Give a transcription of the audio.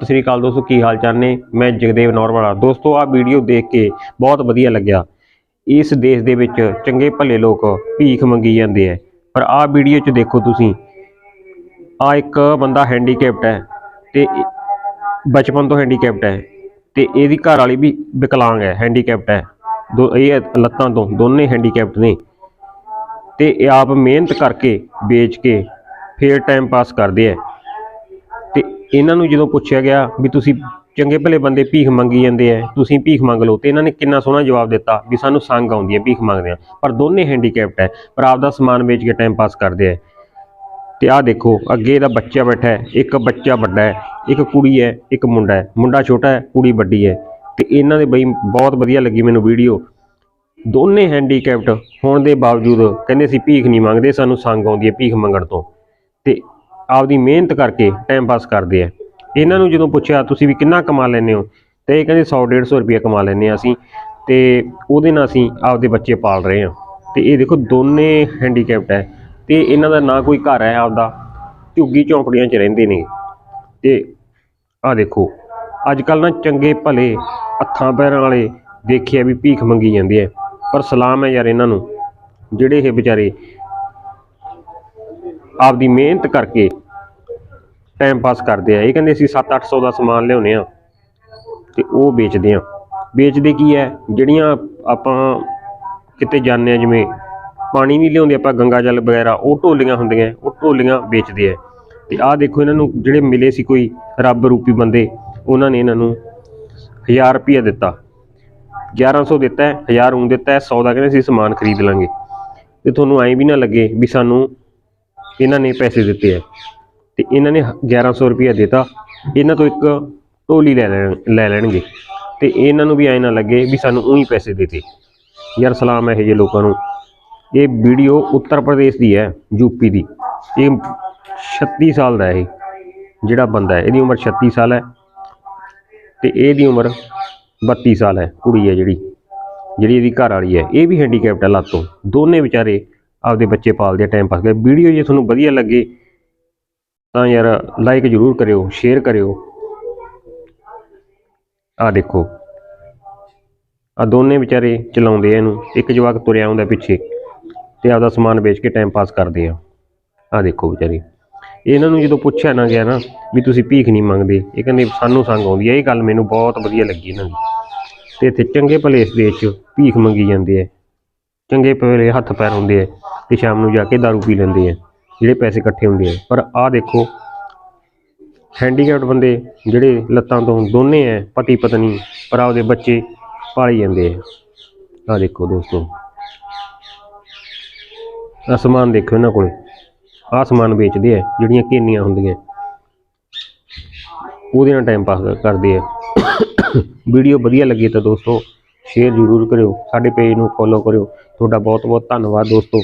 ਸਤਿ ਸ੍ਰੀ ਅਕਾਲ ਦੋਸਤੋ, ਕੀ ਹਾਲ ਚਾਲ ਨੇ? ਮੈਂ ਜਗਦੇਵ ਨੌਰਵਾਲਾ ਦੋਸਤੋ, ਆਹ ਵੀਡੀਓ ਦੇਖ ਕੇ ਬਹੁਤ ਵਧੀਆ ਲੱਗਿਆ। ਇਸ ਦੇਸ਼ ਦੇ ਵਿੱਚ ਚੰਗੇ ਭਲੇ ਲੋਕ ਭੀਖ ਮੰਗੀ ਜਾਂਦੇ ਐ। ਪਰ ਆਹ ਵੀਡੀਓ 'ਚ ਦੇਖੋ ਤੁਸੀਂ। ਆ ਇੱਕ ਬੰਦਾ ਹੈਂਡੀਕੈਪਟ ਹੈ ਤੇ ਬਚਪਨ ਤੋਂ ਹੈਂਡੀਕੈਪਟ ਹੈ ਤੇ ਇਹਦੀ ਘਰ ਵਾਲੀ ਵੀ ਵਿਕਲਾਂਗ ਹੈ ਹੈਂਡੀਕੈਪਟ ਹੈ ਦੋ, ਇਹ ਲੱਤਾਂ ਤੋਂ ਦੋਨੇ ਹੈਂਡੀਕੈਪਟ ਨੇ। ਤੇ ਇਹ ਆਪ ਮਿਹਨਤ ਕਰਕੇ ਵੇਚ ਕੇ ਫੇਰ ਟਾਈਮ ਪਾਸ ਕਰਦੇ ਐ। ਇਹਨਾਂ ਨੂੰ ਜਦੋਂ ਪੁੱਛਿਆ ਗਿਆ ਵੀ ਤੁਸੀਂ ਚੰਗੇ ਭਲੇ ਬੰਦੇ ਭੀਖ ਮੰਗੀ ਜਾਂਦੇ ਐ, ਤੁਸੀਂ ਭੀਖ ਮੰਗ ਲਓ ਤੇ ਇਹਨਾਂ ਨੇ ਕਿੰਨਾ ਸੋਹਣਾ ਜਵਾਬ ਦਿੱਤਾ ਵੀ ਸਾਨੂੰ ਸੰਗ ਆਉਂਦੀ ਹੈ ਭੀਖ ਮੰਗਦੇ ਆ। ਪਰ ਦੋਨੇ ਹੈਂਡੀਕੈਪਟ ਹੈ ਪਰ ਆਪਦਾ ਸਮਾਨ ਵੇਚ ਕੇ ਟਾਈਮ ਪਾਸ ਕਰਦੇ ਐ। ਤੇ ਆਹ ਦੇਖੋ, ਅੱਗੇ ਇਹਦਾ ਬੱਚਾ ਬੈਠਾ ਹੈ ਇੱਕ ਬੱਚਾ ਵੱਡਾ ਹੈ ਇੱਕ ਕੁੜੀ ਹੈ ਇੱਕ ਮੁੰਡਾ ਹੈ ਮੁੰਡਾ ਛੋਟਾ ਹੈ ਕੁੜੀ ਵੱਡੀ ਹੈ ਤੇ ਇਹਨਾਂ ਦੇ ਬਈ ਬਹੁਤ ਵਧੀਆ ਲੱਗੀ ਮੈਨੂੰ ਵੀਡੀਓ ਦੋਨੇ ਹੈਂਡੀਕੈਪਟ ਹੋਣ ਦੇ ਬਾਵਜੂਦ ਕਹਿੰਦੇ ਸੀ ਭੀਖ ਨਹੀਂ ਮੰਗਦੇ, ਸਾਨੂੰ ਸੰਗ ਆਉਂਦੀ ਹੈ ਭੀਖ ਮੰਗਣ ਤੋਂ। ਤੇ ਆਪਦੀ ਮਿਹਨਤ ਕਰਕੇ ਟਾਈਮ ਪਾਸ ਕਰਦੇ ਆ। ਇਹਨਾਂ ਨੂੰ ਜਦੋਂ ਪੁੱਛਿਆ, ਤੁਸੀਂ ਵੀ ਕਿੰਨਾ ਕਮਾ ਲੈਂਦੇ ਹੋ? ਤੇ ਇਹ ਕਹਿੰਦੇ 100 150 ਰੁਪਏ ਕਮਾ ਲੈਂਦੇ ਆ ਅਸੀਂ। ਤੇ ਉਹਦੇ ਨਾਲ ਅਸੀਂ ਆਪਦੇ ਬੱਚੇ ਪਾਲ ਰਹੇ ਹਾਂ। ਤੇ ਇਹ ਦੇਖੋ ਦੋਨੇ ਹੈਂਡੀਕੈਪਟ ਹੈ। ਤੇ ਇਹਨਾਂ ਦਾ ਨਾ ਕੋਈ ਘਰ ਹੈ ਆਪਦਾ, ਝੁੱਗੀ ਝੌਂਪੜੀਆਂ 'ਚ ਰਹਿੰਦੇ ਨੇ। ਤੇ ਆਹ ਦੇਖੋ ਅੱਜ ਕੱਲ ਨਾ ਚੰਗੇ ਭਲੇ ਹੱਥਾਂ ਪੈਰਾਂ ਵਾਲੇ ਦੇਖਿਆ ਵੀ ਭੀਖ ਮੰਗੀ ਜਾਂਦੇ ਆ। ਪਰ ਸਲਾਮ ਹੈ ਯਾਰ ਇਹਨਾਂ ਨੂੰ, ਜਿਹੜੇ ਇਹ ਵਿਚਾਰੇ ਆਪਦੀ ਮਿਹਨਤ ਕਰਕੇ ਟਾਈਮ ਪਾਸ ਕਰਦੇ ਆ। ਇਹ ਕਹਿੰਦੇ ਅਸੀਂ 7-800 ਦਾ ਸਮਾਨ ਲਿਆਉਨੇ ਆ ਤੇ ਉਹ ਵੇਚਦੇ ਆ। ਵੇਚਦੇ ਕੀ ਹੈ ਜਿਹੜੀਆਂ ਆਪਾਂ ਕਿਤੇ ਜਾਂਦੇ ਆ, ਜਿਵੇਂ ਪਾਣੀ ਨਹੀਂ ਲਿਆਉਂਦੇ, ਆਪਾਂ ਗੰਗਾ ਜਲ ਵਗੈਰਾ, ਉਹ ਢੋਲੀਆਂ ਹੁੰਦੀਆਂ, ਉਹ ਢੋਲੀਆਂ ਵੇਚਦੇ ਆ। ਤੇ ਆਹ ਦੇਖੋ, ਇਹਨਾਂ ਨੂੰ ਜਿਹੜੇ ਮਿਲੇ ਸੀ ਕੋਈ ਰੱਬ ਰੂਪੀ ਬੰਦੇ, ਉਹਨਾਂ ਨੇ ਇਹਨਾਂ ਨੂੰ 1000 ਰੁਪਏ ਦਿੱਤਾ। 1100 ਦਿੱਤਾ ਹੈ 1000 ਉਂ ਦਿੱਤਾ ਹੈ 100 ਦਾ ਕਹਿੰਦੇ ਅਸੀਂ ਸਮਾਨ ਖਰੀਦ ਲਾਂਗੇ। ਤੇ ਤੁਹਾਨੂੰ ਐਂ ਵੀ ਨਾ ਲੱਗੇ ਵੀ ਸਾਨੂੰ ਇਹਨਾਂ ਨੇ ਪੈਸੇ ਦਿੱਤੇ ਆ। ਤੇ ਇਹਨਾਂ ਨੇ 1100 ਰੁਪਏ ਦਿੱਤਾ। ਇਹਨਾਂ ਤੋਂ ਇੱਕ ਟੋਲੀ ਲੈ ਲੈਣ, ਲੈ ਲੈਣਗੇ। ਤੇ ਇਹਨਾਂ ਨੂੰ ਵੀ ਐਂ ਨਾ ਲੱਗੇ ਵੀ ਸਾਨੂੰ ਉਹੀ ਪੈਸੇ ਦਿੱਤੇ ਯਾਰ ਸਲਾਮ ਹੈ ਇਹ ਜਿਹੇ ਲੋਕਾਂ ਨੂੰ। ਇਹ ਵੀਡੀਓ ਉੱਤਰ ਪ੍ਰਦੇਸ਼ ਦੀ ਹੈ ਯੂਪੀ ਦੀ। ਇਹ 36 ਸਾਲ ਦਾ ਹੈ ਇਹ, ਜਿਹੜਾ ਬੰਦਾ ਹੈ। ਇਹਦੀ ਉਮਰ 36 ਸਾਲ ਹੈ ਤੇ ਇਹਦੀ ਉਮਰ 32 ਸਾਲ ਹੈ, ਕੁੜੀ ਹੈ ਜਿਹੜੀ। ਜਿਹੜੀ ਇਹਦੀ ਘਰ ਵਾਲੀ ਹੈ। ਇਹ ਵੀ ਹੈਂਡੀਕੈਪਟ ਹੈ ਲੱਤੋਂ ਦੋਨੇ ਵਿਚਾਰੇ ਆਪਦੇ ਬੱਚੇ ਪਾਲਦੇ ਟਾਈਮ ਪਾਸ ਕਰਦੇ ਵੀਡੀਓ ਜੇ ਤੁਹਾਨੂੰ ਵਧੀਆ ਲੱਗੇ ਤਾਂ ਯਾਰ ਲਾਈਕ ਜ਼ਰੂਰ ਕਰਿਓ ਸ਼ੇਅਰ ਕਰਿਓ। ਆ ਦੇਖੋ। ਆ ਦੋਨੇ ਵਿਚਾਰੇ ਚਲਾਉਂਦੇ ਆ ਇਹਨੂੰ। ਇੱਕ ਜਵਾਕ ਤੁਰਿਆ ਆਉਂਦਾ ਪਿੱਛੇ ਤੇ ਆਪਦਾ ਸਮਾਨ ਵੇਚ ਕੇ ਟਾਈਮ ਪਾਸ ਕਰਦੇ ਆ। ਆ ਦੇਖੋ ਵਿਚਾਰੇ। ਇਹਨਾਂ ਨੂੰ ਜਦੋਂ ਪੁੱਛਿਆ ਨਾ ਗਿਆ ਨਾ ਵੀ ਤੁਸੀਂ ਭੀਖ ਨਹੀਂ ਮੰਗਦੇ, ਇਹ ਕਹਿੰਦੇ ਸਾਨੂੰ ਸੰਗ ਆਉਂਦੀ ਹੈ ਇਹ ਗੱਲ ਮੈਨੂੰ ਬਹੁਤ ਵਧੀਆ ਲੱਗੀ ਇਹਨਾਂ ਦੀ। ਤੇ ਇੱਥੇ ਚੰਗੇ ਭਲੇ ਇਸ ਦੇਸ਼ 'ਚ ਭੀਖ ਮੰਗੀ ਜਾਂਦੇ ਆ। ਚੰਗੇ ਭਲੇ ਹੱਥ ਪੈਰ ਹੁੰਦੇ ਆ ਤੇ ਸ਼ਾਮ ਨੂੰ ਜਾ ਕੇ दारू ਪੀ ਲੈਂਦੇ ਆ। ਜਿਹੜੇ ਪੈਸੇ ਇਕੱਠੇ ਹੁੰਦੇ ਆ। ਪਰ ਆਹ ਦੇਖੋ ਹੈਂਡੀਕੈਪਟ ਬੰਦੇ ਜਿਹੜੇ ਲੱਤਾਂ ਤੋਂ ਦੋਨੇ ਐ, ਪਤੀ ਪਤਨੀ, ਪਰ ਆਪਦੇ ਬੱਚੇ ਪਾਲੀ ਜਾਂਦੇ ਆ। ਆਹ ਦੇਖੋ ਦੋਸਤੋ। ਆਹ ਸਮਾਨ ਦੇਖੋ ਇਹਨਾਂ ਕੋਲੇ। ਆਹ ਸਮਾਨ ਵੇਚਦੇ ਆ, ਜਿਹੜੀਆਂ ਕੇਨੀਆਂ ਹੁੰਦੀਆਂ। ਉਹਦੇ ਨਾਲ ਟਾਈਮ ਪਾਸ ਕਰਦੇ ਆ। ਵੀਡੀਓ ਵਧੀਆ ਲੱਗੀ ਤਾਂ ਦੋਸਤੋ ਸ਼ੇਅਰ ਜ਼ਰੂਰ ਕਰਿਓ। ਸਾਡੇ ਪੇਜ ਨੂੰ ਫੋਲੋ ਕਰਿਓ। ਤੁਹਾਡਾ ਬਹੁਤ ਬਹੁਤ ਧੰਨਵਾਦ ਦੋਸਤੋ।